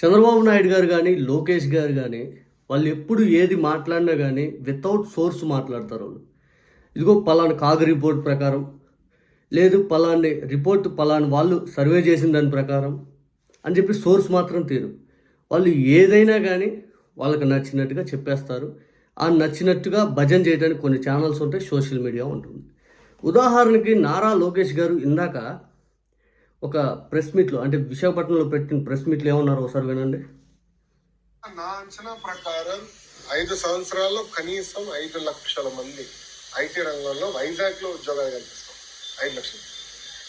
చంద్రబాబు నాయుడు గారు కానీ లోకేష్ గారు కానీ వాళ్ళు ఎప్పుడు ఏది మాట్లాడినా కానీ వితౌట్ సోర్స్ మాట్లాడతారు వాళ్ళు. ఇదిగో పలానా కాగు రిపోర్ట్ ప్రకారం లేదు పలాని రిపోర్ట్ పలాని వాళ్ళు సర్వే చేసిన దాని ప్రకారం అని చెప్పి సోర్స్ మాత్రం తీరు వాళ్ళు ఏదైనా కానీ వాళ్ళకి నచ్చినట్టుగా చెప్పేస్తారు. ఆ నచ్చినట్టుగా భజన చేయడానికి కొన్ని ఛానల్స్ ఉంటాయి సోషల్ మీడియా ఉంటుంది. ఉదాహరణకి నారా లోకేష్ గారు ఇందాక ఒక ప్రెస్ మీట్లో అంటే విశాఖపట్నంలో పెట్టిన ప్రెస్ మీట్లో ఏమన్నారు ఒకసారి వినండి. నా అంచనా ప్రకారం ఐదు సంవత్సరాల్లో కనీసం ఐదు లక్షల మంది ఐటీ రంగంలో వైజాగ్లో ఉద్యోగాలు కల్పిస్తాం. ఐదు లక్షలు.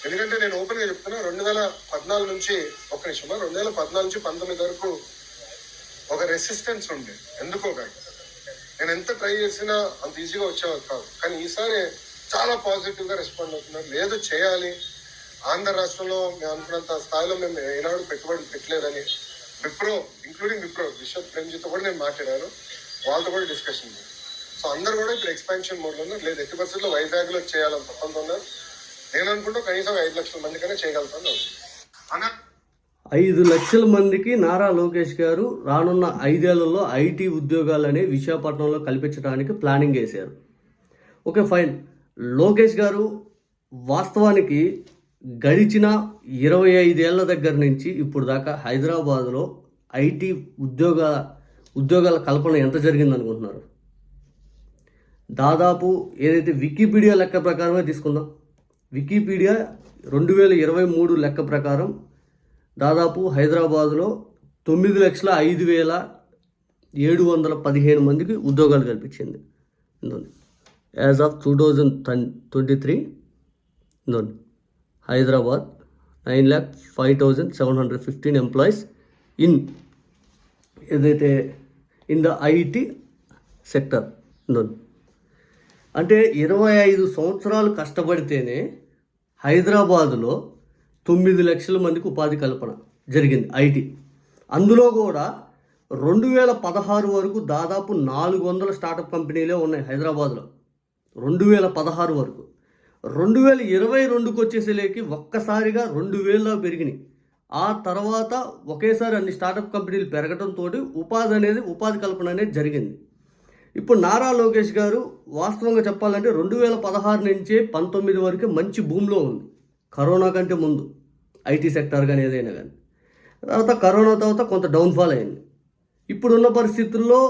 ఎందుకంటే నేను ఓపెన్గా చెప్తున్నా రెండు వేల పద్నాలుగు నుంచి ఒక నిమిషం రెండు వేల పద్నాలుగు నుంచి పంతొమ్మిది వరకు ఒక రెసిస్టెన్స్ ఉండే. ఎందుకో కానీ నేను ఎంత ట్రై చేసినా అంత ఈజీగా వచ్చేవారు కాదు. కానీ ఈసారి చాలా పాజిటివ్గా రెస్పాండ్ అవుతున్నారు. లేదు చేయాలి. ఆంధ్ర రాష్ట్రంలో మేము అనుకున్నంత స్థాయిలో మేము ఏనాడు పెట్టుబడి పెట్టలేదని విప్రో ఇంక్లూడింగ్ విప్రో విశ్వత్ ప్రేమ్జీతో కూడా నేను మాట్లాడాను. వాళ్ళతో కూడా డిస్కషన్ సో అందరు కూడా ఇప్పుడు ఎక్స్పాన్షన్ మోడ్ ఉన్నారు. లేదు ఎట్టి పరిస్థితుల్లో వైజాగ్లో చేయాలని తప్పంతో ఉన్నారు. నేను అనుకుంటా కనీసం ఐదు లక్షల మందికైనా చేయగలుగుతాను. అన్న. ఐదు లక్షల మందికి నారా లోకేష్ గారు రానున్న ఐదేళ్ళలో ఐటీ ఉద్యోగాలని విశాఖపట్నంలో కల్పించడానికి ప్లానింగ్ వేశారు ఓకే ఫైన్ లోకేష్ గారు వాస్తవానికి గడిచిన ఇరవై ఐదేళ్ళ దగ్గర నుంచి ఇప్పుడు దాకా హైదరాబాద్లో ఐటీ ఉద్యోగ ఉద్యోగాల కల్పన ఎంత జరిగింది అనుకుంటున్నారు దాదాపు ఏదైతే వికీపీడియా లెక్క ప్రకారమే తీసుకుందాం. వికీపీడియా రెండు వేల ఇరవై మూడు లెక్క ప్రకారం దాదాపు హైదరాబాద్లో తొమ్మిది లక్షల ఐదు వేల ఏడు వందల పదిహేను మందికి ఉద్యోగాలు కల్పించింది. As of two thousand twenty three ఇందులో Hyderabad nine lakh five thousand seven hundred fifteen employees in ఏదైతే ఇన్ ద ఐటీ సెక్టర్ అంటే ఇరవై ఐదు సంవత్సరాలు కష్టపడితేనే హైదరాబాదులో తొమ్మిది లక్షల మందికి ఉపాధి కల్పన జరిగింది ఐటీ. అందులో కూడా రెండు వేల పదహారు వరకు దాదాపు నాలుగు వందల స్టార్టప్ కంపెనీలే ఉన్నాయి హైదరాబాద్లో. రెండు వేల పదహారు వరకు. రెండు వేల ఇరవై రెండుకి వచ్చేసేలేకి ఒక్కసారిగా రెండు వేలలో పెరిగినాయి. ఆ తర్వాత ఒకేసారి అన్ని స్టార్టప్ కంపెనీలు పెరగడంతో ఉపాధి అనేది ఉపాధి కల్పన అనేది జరిగింది. ఇప్పుడు నారా లోకేష్ గారు వాస్తవంగా చెప్పాలంటే రెండు వేల పదహారు నుంచే పంతొమ్మిది వరకు మంచి భూమిలో ఉంది. కరోనా కంటే ముందు ఐటీ సెక్టార్ కానీ ఏదైనా కానీ తర్వాత కరోనా తర్వాత కొంత డౌన్ఫాల్ అయింది. ఇప్పుడున్న పరిస్థితుల్లో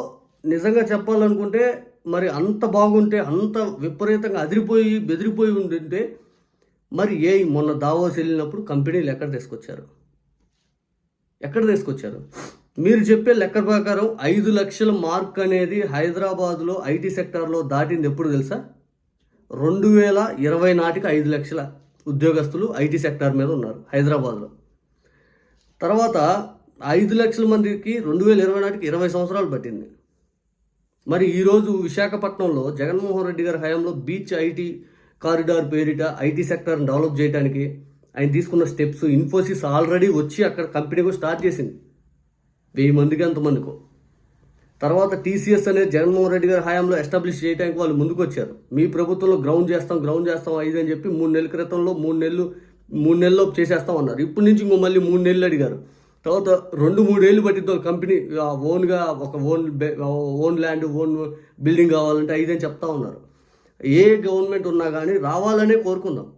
నిజంగా చెప్పాలనుకుంటే మరి అంత బాగుంటే అంత విపరీతంగా అదిరిపోయి బెదిరిపోయి ఉంటుంటే మరి ఏ మొన్న దావోస్ వెళ్ళినప్పుడు కంపెనీలు ఎక్కడ తీసుకొచ్చారు. ఎక్కడ తీసుకొచ్చారు? మీరు చెప్పే లెక్క ప్రకారం ఐదు లక్షల మార్క్ అనేది హైదరాబాద్లో ఐటీ సెక్టార్లో దాటింది ఎప్పుడు తెలుసా? రెండు వేల ఇరవై నాటికి ఐదు లక్షల ఉద్యోగస్తులు ఐటీ సెక్టార్ మీద ఉన్నారు హైదరాబాద్లో. తర్వాత ఐదు లక్షల మందికి రెండు వేల ఇరవై నాటికి ఇరవై సంవత్సరాలు పట్టింది. మరి ఈరోజు విశాఖపట్నంలో జగన్మోహన్ రెడ్డి గారి హయాంలో బీచ్ ఐటీ కారిడార్ పేరిట ఐటీ సెక్టర్ని డెవలప్ చేయడానికి ఆయన తీసుకున్న స్టెప్స్ ఇన్ఫోసిస్ ఆల్రెడీ వచ్చి అక్కడ కంపెనీ కూడా స్టార్ట్ చేసింది. వెయ్యి మందికి అంతమందికో. తర్వాత టీసీఎస్ అనేది జగన్మోహన్ రెడ్డి గారి హయాంలో ఎస్టాబ్లిష్ చేయడానికి వాళ్ళు ముందుకు వచ్చారు మీ ప్రభుత్వంలో గ్రౌండ్ చేస్తాం గ్రౌండ్ చేస్తాం ఐదు అని చెప్పి మూడు నెలల క్రితంలో మూడు నెలలు మూడు నెలల్లో చేసేస్తాం అన్నారు. ఇప్పటి నుంచి ఇంకో మళ్ళీ మూడు నెలలు అడిగారు. తర్వాత రెండు మూడేళ్ళు పట్టింది ఒక కంపెనీ ఓన్గా ఒక own own land own building కావాలంటే ఐదని చెప్తా ఉన్నారు. ఏ గవర్నమెంట్ ఉన్నా కానీ రావాలనే కోరుకుందాం.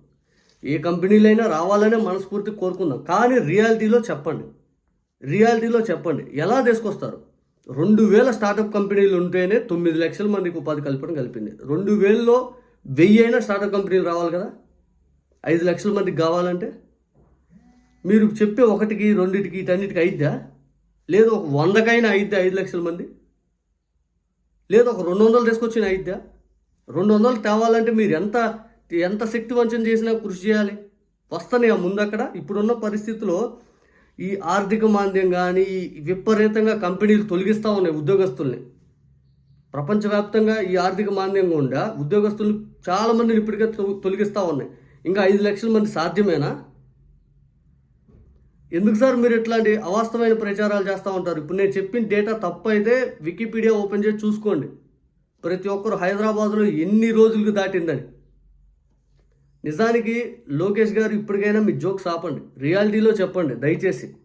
ఏ కంపెనీలైనా రావాలనే మనస్ఫూర్తి కోరుకుందాం. కానీ రియాలిటీలో చెప్పండి. రియాలిటీలో చెప్పండి. ఎలా తీసుకొస్తారు? రెండు వేల స్టార్టప్ కంపెనీలు ఉంటేనే తొమ్మిది లక్షల మందికి ఉపాధి కల్పన కలిపింది. రెండు వేలలో వెయ్యి అయినా స్టార్టప్ కంపెనీలు రావాలి కదా? ఐదు లక్షల మందికి కావాలంటే? మీరు చెప్పే ఒకటికి రెండింటికి ఇటన్నిటికి అయిద్దా? లేదు ఒక వందకైనా అయిద్దా ఐదు లక్షల మంది? లేదు ఒక రెండు వందలు తీసుకొచ్చిన అయిద్దా? రెండు వందలు తేవాలంటే మీరు ఎంత ఎంత శక్తి వంచన చేసినా కృషి చేయాలి. వస్తాయి ఆ ముందు అక్కడ. ఇప్పుడున్న పరిస్థితుల్లో ఈ ఆర్థిక మాంద్యం కానీ ఈ విపరీతంగా కంపెనీలు తొలగిస్తూ ఉన్నాయి ఉద్యోగస్తుల్ని. ప్రపంచవ్యాప్తంగా ఈ ఆర్థిక మాంద్యం గుండా ఉద్యోగస్తులు చాలామందిని ఇప్పటికే తొలగిస్తూ ఉన్నాయి. ఇంకా ఐదు లక్షల మంది సాధ్యమేనా? ఎందుకు సార్ మీరు ఇట్లాంటి అవాస్తవమైన ప్రచారాలు చేస్తూ ఉంటారు? ఇప్పుడు నేను చెప్పిన డేటా తప్పు అయితే వికీపీడియా ఓపెన్ చేసి చూసుకోండి. ప్రతి ఒక్కరు హైదరాబాద్లో ఎన్ని రోజులకు దాటిందని. నిజానికి లోకేష్ గారు ఇప్పటికైనా మీ జోక్స్ ఆపండి. రియాలిటీలో చెప్పండి దయచేసి.